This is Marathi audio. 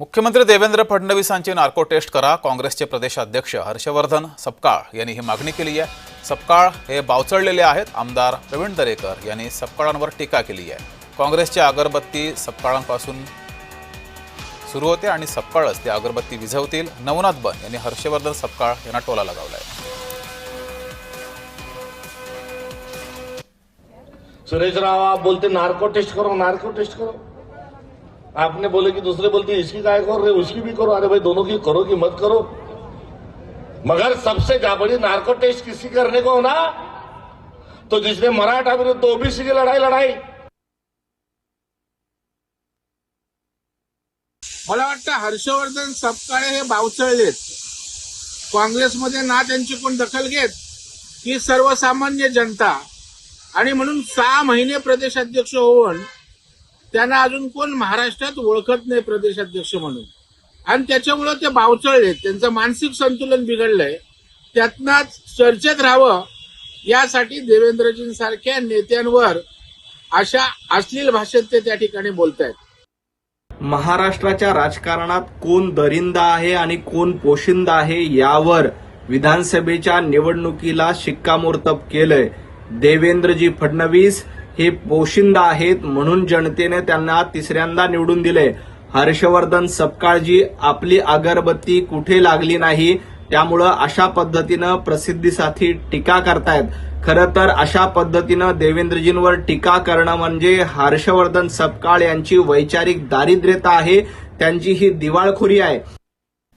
मुख्यमंत्री देवेंद्र फडणवीसांची नार्को टेस्ट करा काँग्रेसचे प्रदेशाध्यक्ष हर्षवर्धन सपकाळ यांनी ही मागणी केली आहे. सपकाळ हे बावचळलेले आहेत आमदार प्रवीण दरेकर यांनी सपकाळांवर टीका केली आहे. काँग्रेसची अगरबत्ती सपकाळांपासून सुरू होते आणि सपकाळच ते अगरबत्ती विझवतील. नवनाथ बन यांनी हर्षवर्धन सपकाळ यांना टोला लगावलाय. सुरेश राव बोलते नार्को टेस्ट करो नार्को टेस्ट करो. आपने बोले कि दूसरे बोलते इसकी काय करो रे उसकी भी करो। अरे भाई दोनों की करो कि मत करो। मगर सबसे जा बड़ी नार्को टेस्ट किसी करने को हो ना? तो जिसने मराठा विरुद्ध ओबीसी की लड़ाई लड़ाई। मला वाटतं हर्षवर्धन सपकाळे हे बावचळलेत काँग्रेसमध्ये ना त्यांची कोण दखल घेत ही सर्वसामान्य जनता. आणि म्हणून सहा महिने प्रदेशाध्यक्ष होऊन त्यांना अजून कोण महाराष्ट्रात ओळखत नाही प्रदेशाध्यक्ष म्हणून. आणि त्याच्यामुळं ते बावचळलेत. त्यांचं मानसिक संतुलन बिघडलंय. त्यातनाच चर्चेत राहावं यासाठी देवेंद्रजींसारख्या नेत्यांवर अशा अश्लील भाषेत ते त्या ठिकाणी बोलतायत. महाराष्ट्राच्या राजकारणात कोण दरिंदा आहे आणि कोण पोशिंदा आहे यावर विधानसभेच्या निवडणुकीला शिक्कामोर्तब केलंय. देवेंद्रजी फडणवीस हे पोशिंदा आहेत म्हणून जनतेने त्यांना तिसऱ्यांदा निवडून दिले. हर्षवर्धन सपकाळजी आपली अगरबत्ती कुठे लागली नाही? त्यामुळं अशा पद्धतीनं प्रसिद्धीसाठी टीका करतायत. खरं तर अशा पद्धतीनं देवेंद्रजींवर टीका करणं म्हणजे हर्षवर्धन सपकाळ यांची वैचारिक दारिद्र्यता आहे त्यांची ही दिवाळखोरी आहे.